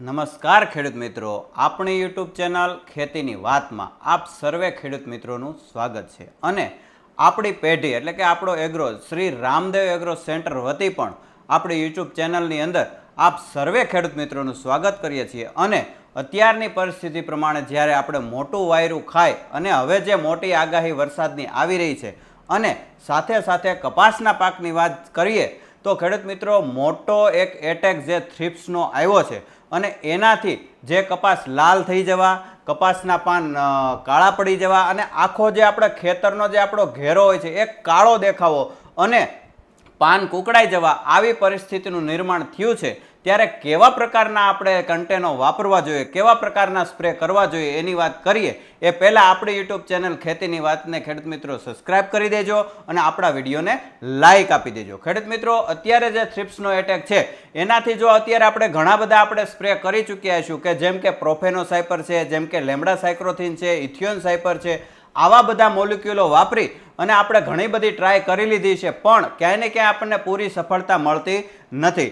નમસ્કાર ખેડૂત મિત્રો. આપણી યુટ્યુબ ચેનલ ખેતીની વાતમાં આપ સર્વે ખેડૂત મિત્રોનું સ્વાગત છે. અને આપણી પેઢી એટલે કે આપણો agro Shri Ramdev agro centre વતી પણ આપણી યુટ્યુબ ચેનલની અંદર આપ સર્વે ખેડૂત મિત્રોનું સ્વાગત કરીએ છીએ. અને અત્યારની પરિસ્થિતિ પ્રમાણે જ્યારે આપણે મોટું વાયરું ખાય અને હવે જે મોટી આગાહી વરસાદની આવી રહી છે અને સાથે સાથે કપાસના પાકની વાત કરીએ તો ખેડૂત મિત્રો, મોટો એક એટેક જે થ્રિપ્સનો આવ્યો છે અને એનાથી જે કપાસ લાલ થઈ જવા, કપાસના પાન કાળા પડી જવા અને આખો જે આપણે ખેતરનો જે આપણો ઘેરો હોય છે, એ કાળો દેખાવો અને પાન કુકડાઈ જવા આવી પરિસ્થિતિનું નિર્માણ થયું છે. ત્યારે કેવા પ્રકારના આપણે કન્ટેનો વાપરવા જોઈએ, કેવા પ્રકારના સ્પ્રે કરવા જોઈએ એની વાત કરીએ, એ પહેલાં આપણી યુટ્યુબ ચેનલ ખેતીની વાતને ખેડૂત મિત્રો સબસ્ક્રાઇબ કરી દેજો અને આપણા વિડીયોને લાઇક આપી દેજો. ખેડૂત મિત્રો, અત્યારે જે થ્રિપ્સનો એટેક છે, એનાથી જો અત્યારે આપણે ઘણા બધા આપણે સ્પ્રે કરી ચૂક્યા છું કે જેમ કે પ્રોફેનો સાયપર છે, જેમ કે લેમડા સાયક્રોથિન છે ઇથિયોન સાયપર છે આવા બધા મોલિક્યુલો વાપરી અને આપણે ઘણી બધી ટ્રાય કરી લીધી છે, પણ ક્યાંય ને ક્યાંય આપણને પૂરી સફળતા મળતી નથી.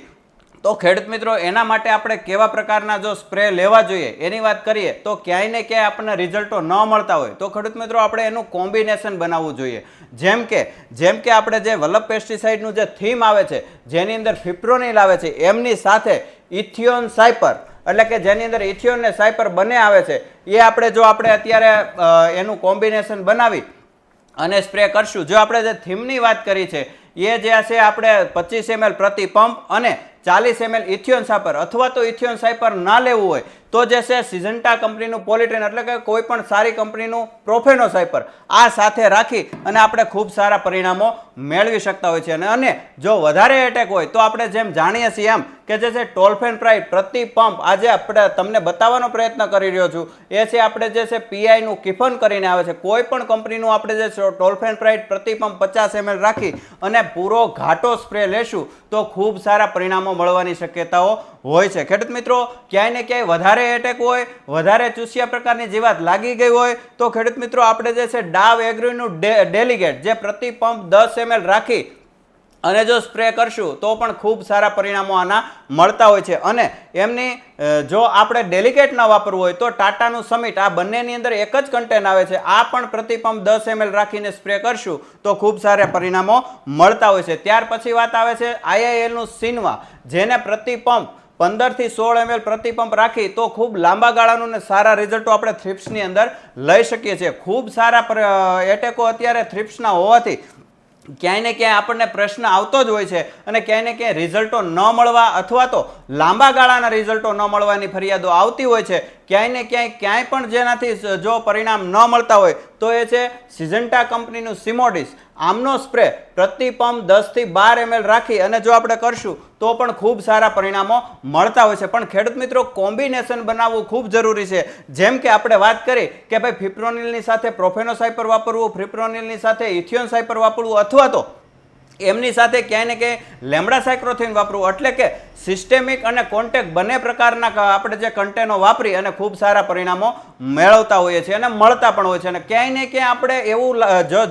તો ખેડૂત મિત્રો, એના માટે આપણે કેવા પ્રકારના જો સ્પ્રે લેવા જોઈએ, એની વાત કરીએ, તો ક્યાંય ને ક્યાંય આપણને રિઝલ્ટો ન મળતા હોય. તો ખેડૂત મિત્રો, આપણે એનું કોમ્બિનેશન બનાવવું જોઈએ. જેમ કે જેમ કે આપણે જે વલ્લભ પેસ્ટિસાઇડનું જે થીમ આવે છે, જેની અંદર ફિપ્રોનિલ આવે છે, એમની સાથે ઇથિયોન સાયપર એટલે કે જેની અંદર ઇથિયોન ને સાયપર બંને આવે છે, એ આપણે જો આપણે અત્યારે એનું કોમ્બિનેશન બનાવી અને સ્પ્રે કરશું. જો આપણે જે થીમની વાત કરી છે, એ જે છે, આપણે પચીસ એમએલ પ્રતિ પંપ અને ચાલીસ એમએલ ઇથિયોન સાયપર અથવા તો ઇથિયોન સાયપર ના લેવું હોય, તો જે છે સિઝન્ટા કંપનીનું પોલિટ્રેન, એટલે કે કોઈ પણ સારી કંપનીનું પ્રોફેનો સાયપર, આ સાથે રાખી અને આપણે ખૂબ સારા પરિણામો મેળવી શકતા હોય છે. અને અને જો વધારે એટેક હોય, તો આપણે જેમ જાણીએ છીએ એમ કે જે છે ટોલફેન પ્રાઇસ પ્રતિ પંપ આજે આપણે તમને બતાવવાનો પ્રયત્ન કરી રહ્યો છું. એ છે આપણે જે છે પીઆઈનું કિફન કરીને આવે છે. કોઈ પણ કંપનીનું આપણે જે ટોલફેન પ્રાઇસ પ્રતિ પંપ પચાસ એમએલ રાખી અને પૂરો ઘાટો સ્પ્રે લેશું, તો ખૂબ સારા પરિણામો મળવાની શક્યતાઓ હોય છે. ખેડૂત મિત્રો, ક્યાંય ને ક્યાંય વધારે એટેક હોય, વધારે ચૂસ્યા પ્રકારની જીવાત લાગી ગઈ હોય, તો ખેડૂત મિત્રો, આપણે જે છે ડાવ એગ્રીનું ડેલિગેટ જે પ્રતિ પંપ દસ એમએલ રાખી અને જો સ્પ્રે કરશું, તો પણ ખૂબ સારા પરિણામો આના મળતા હોય છે. અને એમની જો આપણે ડેલિકેટ ન વાપરવું હોય, તો ટાટાનું સમિટ આ બંનેની અંદર એક જ કન્ટેન આવે છે. આ પણ પ્રતિપંપ દસ એમએલ રાખીને સ્પ્રે કરશું, તો ખૂબ સારા પરિણામો મળતા હોય છે. ત્યાર પછી વાત આવે છે આઈઆઈએલનું સિનવા જેને પ્રતિપંપ પંદરથી સોળ એમએલ પ્રતિપંપ રાખી, તો ખૂબ લાંબા ગાળાનું ને સારા રિઝલ્ટો આપણે થ્રિપ્સની અંદર લઈ શકીએ છીએ. ખૂબ સારા એટેકો અત્યારે થ્રિપ્સના હોવાથી ક્યાંય ને ક્યાંય આપણને પ્રશ્ન આવતો જ હોય છે અને ક્યાંય ને ક્યાંય રિઝલ્ટો ન મળવા અથવા તો લાંબા ગાળાના રિઝલ્ટો ન મળવાની ફરિયાદો આવતી હોય છે. ક્યાંય ને ક્યાંય ક્યાંય પણ જેનાથી જો પરિણામ ન મળતા હોય તો એ છે સિઝન્ટા કંપનીનું સિમોડિસ આમનો સ્પ્રે પ્રતિ પંપ દસથી બાર એમએલ રાખી અને જો આપણે કરશું તો પણ ખૂબ સારા પરિણામો મળતા હોય છે. પણ ખેડૂત મિત્રો, કોમ્બિનેશન બનાવવું ખૂબ જરૂરી છે. જેમ કે આપણે વાત કરી કે ભાઈ ફિપ્રોનિલની સાથે પ્રોફેનોસાઇપર વાપરવું, ફિપ્રોનિલની સાથે ઇથિયોન સાયપર વાપરવું અથવા તો એમની સાથે ક્યાંય ને ક્યાંય લેમડા સાયક્રોથિન વાપરવું. એટલે કે સિસ્ટેમિક અને કોન્ટેક બંને પ્રકારના આપણે જે કન્ટેનો વાપરી અને ખૂબ સારા પરિણામો મેળવતા હોઈએ છીએ અને મળતા પણ હોય છે અને ક્યાંય ને ક્યાંય આપણે એવું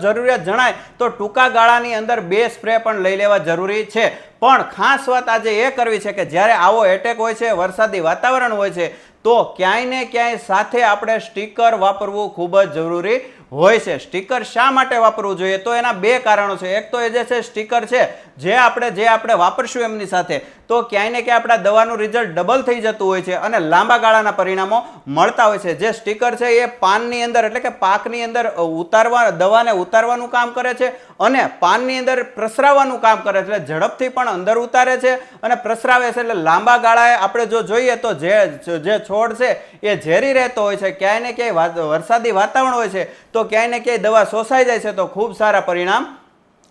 જરૂરિયાત જણાય તો ટૂંકા ગાળાની અંદર બે સ્પ્રે પણ લઈ લેવા જરૂરી છે. પણ ખાસ વાત આજે એ કરવી છે કે જ્યારે આવો એટેક હોય છે, વરસાદી વાતાવરણ હોય છે, તો ક્યાંય ને ક્યાંય સાથે આપણે સ્ટીકર વાપરવું ખૂબ જ જરૂરી હોય છે. સ્ટીકર શા માટે વાપરવું જોઈએ? તો એના બે કારણો છે. એક તો એ જે છે, સ્ટીકર છે, જે આપણે જે આપણે વાપરશું એમની સાથે, તો ક્યાંય ને ક્યાંય આપણા દવાનું રિઝલ્ટ ડબલ થઈ જતું હોય છે અને લાંબા ગાળાના પરિણામો મળતા હોય છે. જે સ્ટીકર છે, એ પાનની અંદર, એટલે કે પાકની અંદર ઉતારવા, દવાને ઉતારવાનું કામ કરે છે અને પાનની અંદર પ્રસરાવવાનું કામ કરે છે. એટલે ઝડપથી પણ અંદર ઉતારે છે અને પ્રસરાવે છે. એટલે લાંબા ગાળાએ આપણે જો જોઈએ તો જે જે છોડ છે, એ ઝેરી રહેતો હોય છે. ક્યાંય ને ક્યાંય વરસાદી વાતાવરણ હોય છે, તો ક્યાંય ને ક્યાંય દવા શોષાઈ જાય છે તો ખૂબ સારા પરિણામ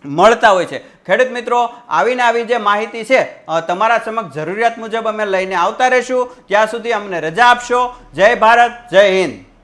મળતા હોય છે. ખેડૂત મિત્રો, આવીને આવી જે માહિતી છે તમારા સમક્ષ જરૂરિયાત મુજબ અમે લઈને આવતા રહીશું. ત્યાં સુધી અમને રજા આપશો. જય ભારત, જય હિન્દ.